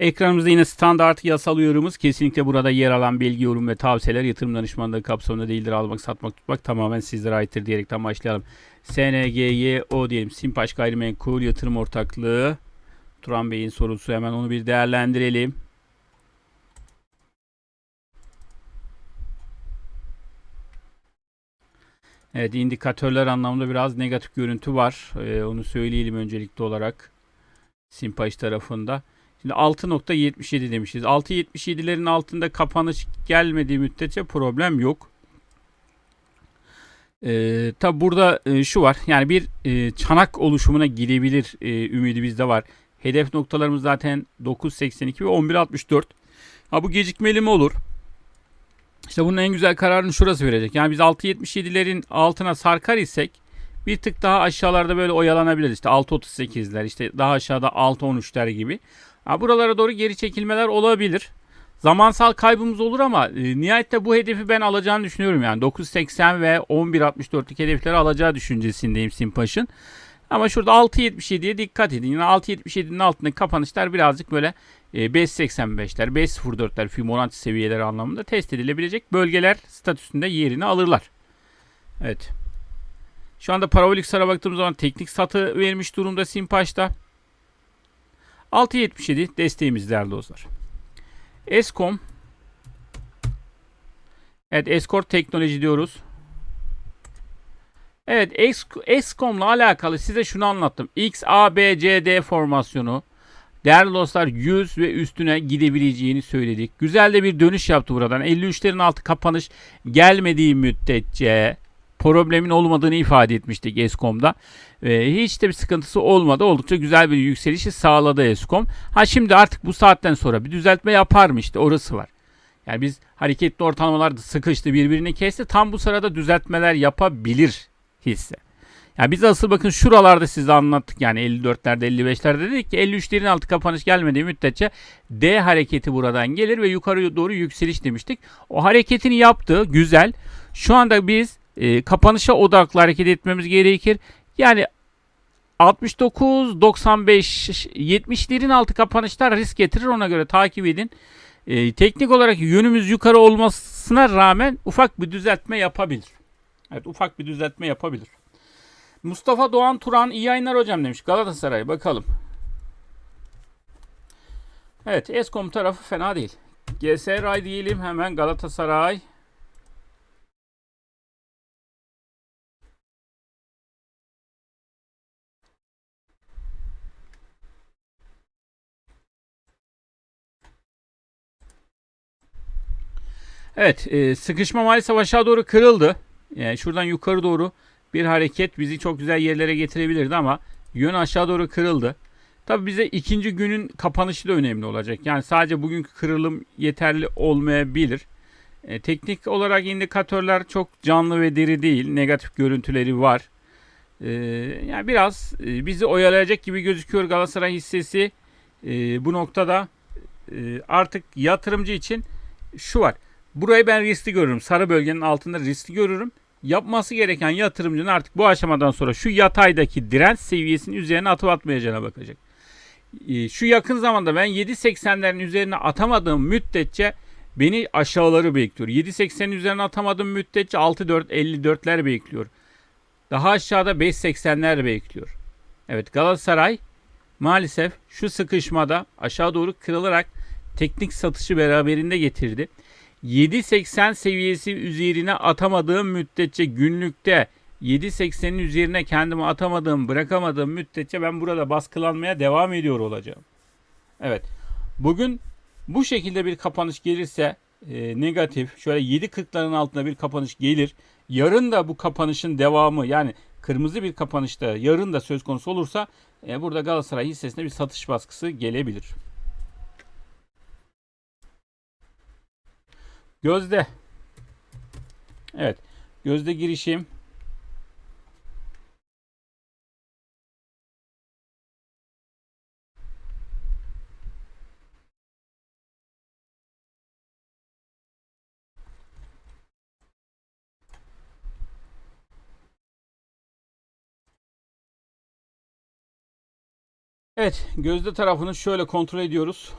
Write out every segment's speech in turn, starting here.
Ekranımızda yine standart yasal uyarımız. Kesinlikle burada yer alan bilgi, yorum ve tavsiyeler yatırım danışmanlığı kapsamında değildir. Almak, satmak, tutmak tamamen sizlere aittir diyerekten başlayalım. SNGYO diyelim. Simpaş Gayrimenkul Yatırım Ortaklığı. Turan Bey'in sorusu hemen onu bir değerlendirelim. Evet indikatörler anlamında biraz negatif görüntü var. Ee, onu söyleyelim öncelikli olarak. Simpaş tarafında. Şimdi 6.77 demişiz. 6.77'lerin altında kapanış gelmediği müddetçe problem yok. Ee, tabi burada e, şu var. Yani bir e, çanak oluşumuna gidebilir e, ümidi bizde var. Hedef noktalarımız zaten 9.82 ve 11.64. Ha bu gecikmeli mi olur? İşte bunun en güzel kararını şurası verecek. Yani biz 6.77'lerin altına sarkar isek bir tık daha aşağılarda böyle oyalanabiliriz. İşte 6.38'ler işte daha aşağıda 6.13'ler gibi. Ha, buralara doğru geri çekilmeler olabilir. Zamansal kaybımız olur ama e, nihayette bu hedefi ben alacağını düşünüyorum yani. 9.80 ve 11.64'lük hedefleri alacağı düşüncesindeyim Simpaş'ın. Ama şurada 6.77'ye dikkat edin. Yine 6.77'nin altındaki kapanışlar birazcık böyle e, 5.85'ler, 5.04'ler Fibonacci seviyeleri anlamında test edilebilecek bölgeler statüsünde yerini alırlar. Evet. Şu anda parabolik sara baktığımız zaman teknik satı vermiş durumda Simpaş'ta. 6.77 desteğimiz değerli dostlar. Eskom Evet Escort Teknoloji diyoruz. Evet Eskom'la alakalı size şunu anlattım. X, A, B, C, D formasyonu değerli dostlar 100 ve üstüne gidebileceğini söyledik. Güzel de bir dönüş yaptı buradan. 53'lerin altı kapanış gelmediği müddetçe problemin olmadığını ifade etmiştik Eskom'da. Ee, hiç de bir sıkıntısı olmadı. Oldukça güzel bir yükselişi sağladı Eskom. Ha şimdi artık bu saatten sonra bir düzeltme yapar mı işte orası var. Yani biz hareketli ortalamalar sıkıştı birbirini kesti. Tam bu sırada düzeltmeler yapabilir hisse. Yani biz asıl bakın şuralarda size anlattık yani 54'lerde 55'lerde dedik ki 53'lerin altı kapanış gelmediği müddetçe D hareketi buradan gelir ve yukarı doğru yükseliş demiştik. O hareketini yaptı güzel. Şu anda biz e, kapanışa odaklı hareket etmemiz gerekir. Yani 69, 95, 70'lerin altı kapanışlar risk getirir ona göre takip edin. E, teknik olarak yönümüz yukarı olmasına rağmen ufak bir düzeltme yapabilir. Evet ufak bir düzeltme yapabilir. Mustafa Doğan Turan iyi yayınlar hocam demiş. Galatasaray bakalım. Evet Eskom tarafı fena değil. GSRAY diyelim hemen Galatasaray. Evet e, sıkışma maalesef aşağı doğru kırıldı. Yani şuradan yukarı doğru bir hareket bizi çok güzel yerlere getirebilirdi ama yön aşağı doğru kırıldı. Tabi bize ikinci günün kapanışı da önemli olacak. Yani sadece bugünkü kırılım yeterli olmayabilir. E, teknik olarak indikatörler çok canlı ve diri değil. Negatif görüntüleri var. E, yani biraz e, bizi oyalayacak gibi gözüküyor Galatasaray hissesi. E, bu noktada e, artık yatırımcı için şu var. Burayı ben riskli görürüm. Sarı bölgenin altında riskli görürüm yapması gereken yatırımcının artık bu aşamadan sonra şu yataydaki direnç seviyesinin üzerine atıp atmayacağına bakacak. Ee, şu yakın zamanda ben 7.80'lerin üzerine atamadığım müddetçe beni aşağıları bekliyor. 7.80'in üzerine atamadığım müddetçe 6.454'ler bekliyor. Daha aşağıda 5.80'ler bekliyor. Evet Galatasaray maalesef şu sıkışmada aşağı doğru kırılarak teknik satışı beraberinde getirdi. 7.80 seviyesi üzerine atamadığım müddetçe günlükte 7.80'in üzerine kendimi atamadığım, bırakamadığım müddetçe ben burada baskılanmaya devam ediyor olacağım. Evet. Bugün bu şekilde bir kapanış gelirse e, negatif şöyle 7.40'ların altında bir kapanış gelir. Yarın da bu kapanışın devamı yani kırmızı bir kapanışta yarın da söz konusu olursa e, burada Galatasaray hissesine bir satış baskısı gelebilir. Gözde. Evet. Gözde girişim. Evet, gözde tarafını şöyle kontrol ediyoruz.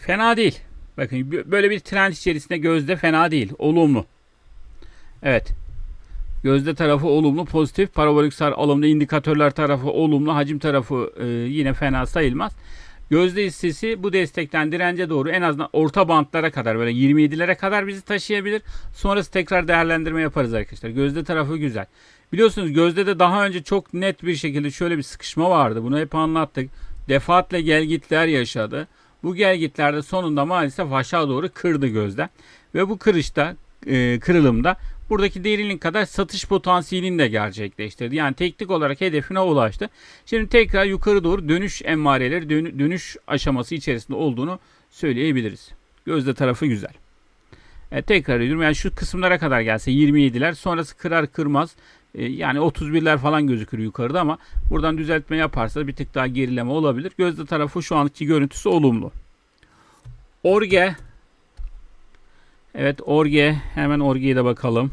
Fena değil. Bakın böyle bir trend içerisinde gözde fena değil. Olumlu. Evet. Gözde tarafı olumlu, pozitif. Parabolik sar alımda indikatörler tarafı olumlu. Hacim tarafı e, yine fena sayılmaz. Gözde hissesi bu destekten dirence doğru en azından orta bantlara kadar böyle 27'lere kadar bizi taşıyabilir. Sonrası tekrar değerlendirme yaparız arkadaşlar. Gözde tarafı güzel. Biliyorsunuz gözde de daha önce çok net bir şekilde şöyle bir sıkışma vardı. Bunu hep anlattık. Defaatle gelgitler yaşadı. Bu gelgitlerde sonunda maalesef aşağı doğru kırdı gözde. Ve bu kırışta, e, kırılımda buradaki derinlik kadar satış potansiyelini de gerçekleştirdi. Yani teknik olarak hedefine ulaştı. Şimdi tekrar yukarı doğru dönüş emareleri, dön- dönüş aşaması içerisinde olduğunu söyleyebiliriz. Gözde tarafı güzel. E, tekrar ediyorum yani şu kısımlara kadar gelse 27'ler sonrası kırar kırmaz yani 31'ler falan gözükür yukarıda ama buradan düzeltme yaparsa bir tık daha gerileme olabilir. Gözde tarafı şu anki görüntüsü olumlu. Orge Evet Orge hemen Orge'ye de bakalım.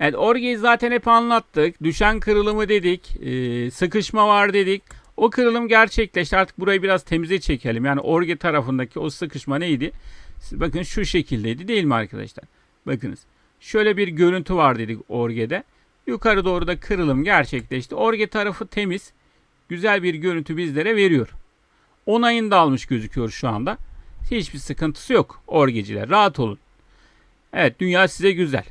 Evet Orge'yi zaten hep anlattık. Düşen kırılımı dedik. e, sıkışma var dedik. O kırılım gerçekleşti. Artık burayı biraz temize çekelim. Yani Orge tarafındaki o sıkışma neydi? Bakın şu şekildeydi değil mi arkadaşlar? Bakınız. Şöyle bir görüntü var dedik Orge'de. Yukarı doğru da kırılım gerçekleşti. Orge tarafı temiz. Güzel bir görüntü bizlere veriyor. Onayını da almış gözüküyor şu anda. Hiçbir sıkıntısı yok Orgeciler. Rahat olun. Evet dünya size güzel.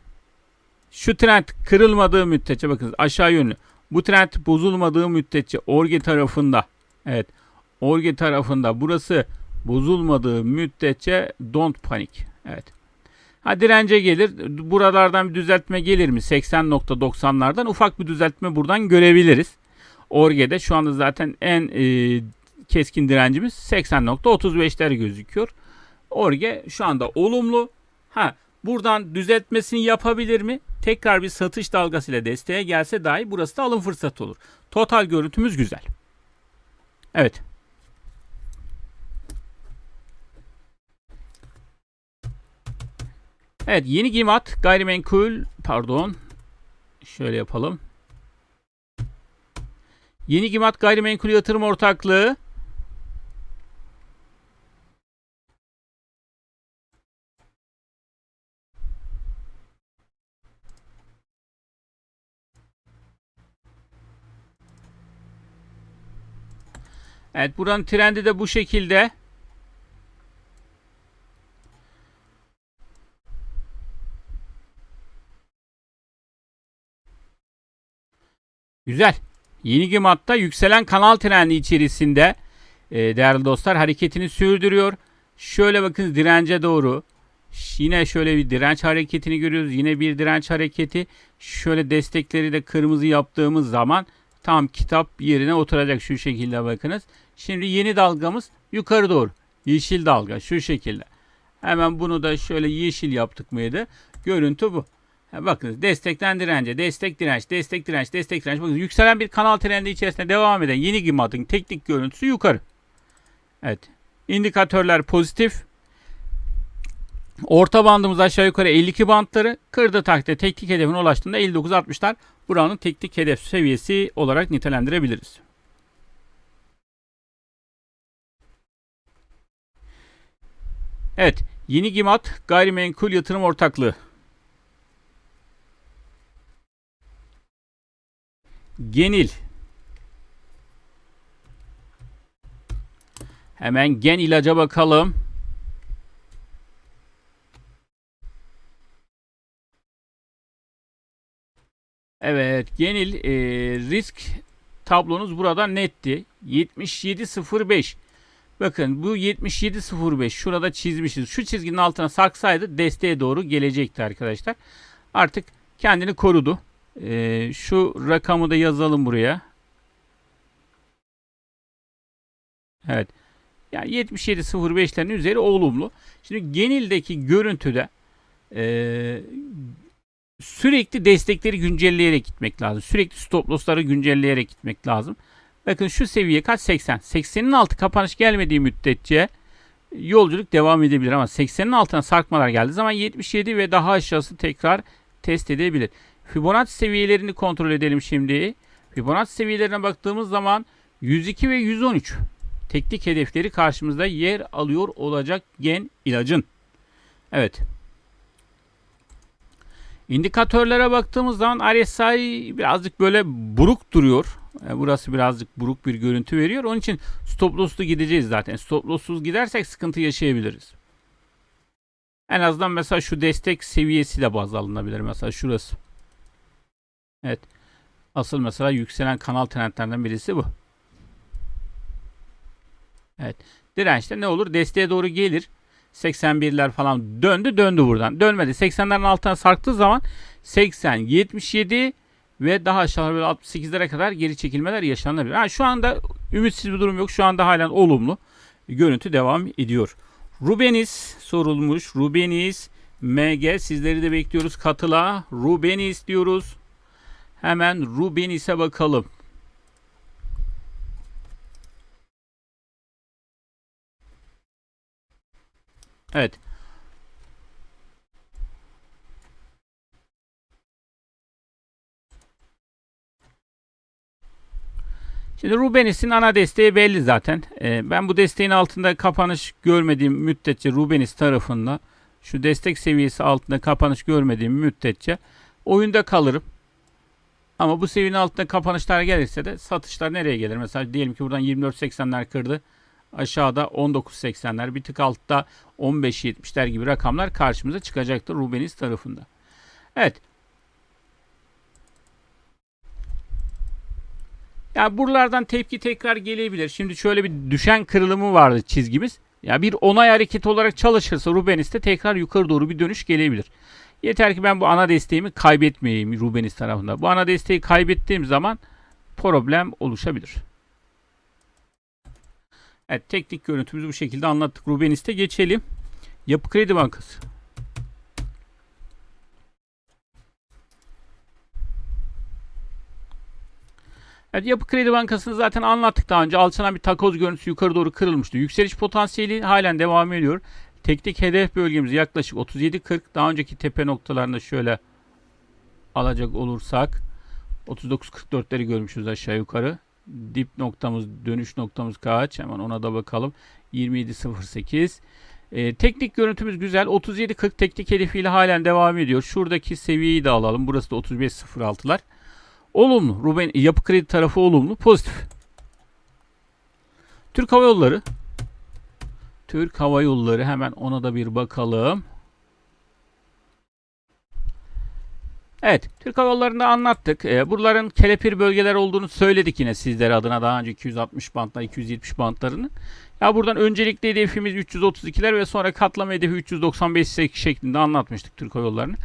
Şu trend kırılmadığı müddetçe bakın aşağı yönlü. Bu trend bozulmadığı müddetçe Orge tarafında evet Orge tarafında burası bozulmadığı müddetçe don't panik. Evet. Ha dirence gelir. Buralardan bir düzeltme gelir mi? 80.90'lardan ufak bir düzeltme buradan görebiliriz. Orge'de şu anda zaten en e, keskin direncimiz 80.35'ler gözüküyor. Orge şu anda olumlu. Ha buradan düzeltmesini yapabilir mi? Tekrar bir satış dalgasıyla desteğe gelse dahi burası da alım fırsatı olur. Total görüntümüz güzel. Evet. Evet yeni gimat gayrimenkul pardon şöyle yapalım. Yeni gimat gayrimenkul yatırım ortaklığı Evet buranın trendi de bu şekilde. Güzel. Yeni gimatta yükselen kanal trendi içerisinde e, değerli dostlar hareketini sürdürüyor. Şöyle bakın dirence doğru. Yine şöyle bir direnç hareketini görüyoruz. Yine bir direnç hareketi. Şöyle destekleri de kırmızı yaptığımız zaman tam kitap yerine oturacak şu şekilde bakınız. Şimdi yeni dalgamız yukarı doğru. Yeşil dalga şu şekilde. Hemen bunu da şöyle yeşil yaptık mıydı? Görüntü bu. Ha, bakın destekten dirence, destek direnç, destek direnç, destek direnç. Bakın yükselen bir kanal trendi içerisinde devam eden yeni gimatın teknik görüntüsü yukarı. Evet. İndikatörler pozitif. Orta bandımız aşağı yukarı 52 bantları. Kırdı takdirde teknik hedefine ulaştığında 59-60'lar buranın teknik hedef seviyesi olarak nitelendirebiliriz. Evet. Yeni Gimat Gayrimenkul Yatırım Ortaklığı. Genil. Hemen gen ilaca bakalım. Evet, genel e, risk tablonuz burada netti. 77.05. Bakın bu 77.05 şurada çizmişiz. Şu çizginin altına saksaydı desteğe doğru gelecekti arkadaşlar. Artık kendini korudu. E, şu rakamı da yazalım buraya. Evet. Yani 77.05'lerin üzeri olumlu. Şimdi genildeki görüntüde e, sürekli destekleri güncelleyerek gitmek lazım. Sürekli stop loss'ları güncelleyerek gitmek lazım. Bakın şu seviye kaç? 80. 80'in altı kapanış gelmediği müddetçe yolculuk devam edebilir ama 80'in altına sarkmalar geldiği zaman 77 ve daha aşağısı tekrar test edebilir. Fibonacci seviyelerini kontrol edelim şimdi. Fibonacci seviyelerine baktığımız zaman 102 ve 113. teknik hedefleri karşımızda yer alıyor olacak gen ilacın. Evet. İndikatörlere baktığımız zaman RSI birazcık böyle buruk duruyor. E, Burası birazcık buruk bir görüntü veriyor. Onun için stop loss'lu gideceğiz zaten. Stop loss'suz gidersek sıkıntı yaşayabiliriz. En azından mesela şu destek seviyesi de baz alınabilir. Mesela şurası. Evet. Asıl mesela yükselen kanal trendlerden birisi bu. Evet. Dirençte ne olur? Desteğe doğru gelir. 81'ler falan döndü döndü buradan. Dönmedi. 80'lerin altına sarktığı zaman 80, 77 ve daha aşağı böyle 68'lere kadar geri çekilmeler yaşanabilir. Ha, şu anda ümitsiz bir durum yok. Şu anda halen olumlu. Görüntü devam ediyor. Rubenis sorulmuş. Rubenis MG sizleri de bekliyoruz katıla. Rubenis diyoruz. Hemen Rubenis'e bakalım. Evet. Şimdi Rubenis'in ana desteği belli zaten. Ee, ben bu desteğin altında kapanış görmediğim müddetçe Rubenis tarafında şu destek seviyesi altında kapanış görmediğim müddetçe oyunda kalırım. Ama bu seviyenin altında kapanışlar gelirse de satışlar nereye gelir? Mesela diyelim ki buradan 24.80'ler kırdı. Aşağıda 19.80'ler bir tık altta 15.70'ler gibi rakamlar karşımıza çıkacaktır Rubenis tarafında. Evet. Ya buralardan tepki tekrar gelebilir. Şimdi şöyle bir düşen kırılımı vardı çizgimiz. Ya bir onay hareketi olarak çalışırsa Rubenis'te tekrar yukarı doğru bir dönüş gelebilir. Yeter ki ben bu ana desteğimi kaybetmeyeyim Rubenis tarafında. Bu ana desteği kaybettiğim zaman problem oluşabilir. Evet teknik görüntümüzü bu şekilde anlattık. Rubenis'te geçelim. Yapı Kredi Bankası. Evet, Yapı Kredi Bankası'nı zaten anlattık daha önce. Alçalan bir takoz görüntüsü yukarı doğru kırılmıştı. Yükseliş potansiyeli halen devam ediyor. Teknik hedef bölgemiz yaklaşık 37.40. Daha önceki tepe noktalarında şöyle alacak olursak 39.44'leri görmüşüz aşağı yukarı. Dip noktamız, dönüş noktamız kaç? Hemen ona da bakalım. 27.08. Ee, teknik görüntümüz güzel. 37.40 teknik hedefiyle halen devam ediyor. Şuradaki seviyeyi de alalım. Burası da 35.06'lar. Olumlu. Ruben yapı kredi tarafı olumlu. Pozitif. Türk Hava Yolları. Türk Hava Yolları hemen ona da bir bakalım. Evet, Türk Hava Yolları'nda anlattık. Ee, buraların kelepir bölgeler olduğunu söyledik yine sizlere adına daha önce 260 bantlar, 270 bantlarının. Ya buradan öncelikli hedefimiz 332'ler ve sonra katlama hedefi 395 şeklinde anlatmıştık Türk Hava Yolları'nı.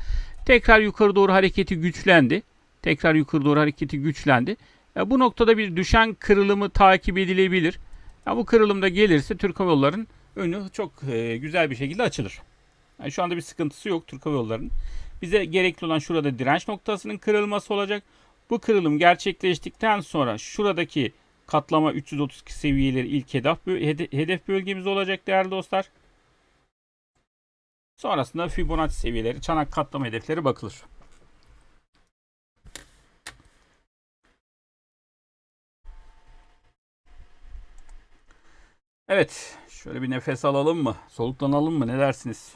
Tekrar yukarı doğru hareketi güçlendi. Tekrar yukarı doğru hareketi güçlendi. Ya bu noktada bir düşen kırılımı takip edilebilir. Ya bu kırılımda gelirse Türk Hava Yolları'nın önü çok e, güzel bir şekilde açılır. Yani şu anda bir sıkıntısı yok Türk Hava Yolları'nın. Bize gerekli olan şurada direnç noktasının kırılması olacak. Bu kırılım gerçekleştikten sonra şuradaki katlama 332 seviyeleri ilk hedef, hedef bölgemiz olacak değerli dostlar. Sonrasında Fibonacci seviyeleri, çanak katlama hedefleri bakılır. Evet, şöyle bir nefes alalım mı? Soluklanalım mı? Ne dersiniz?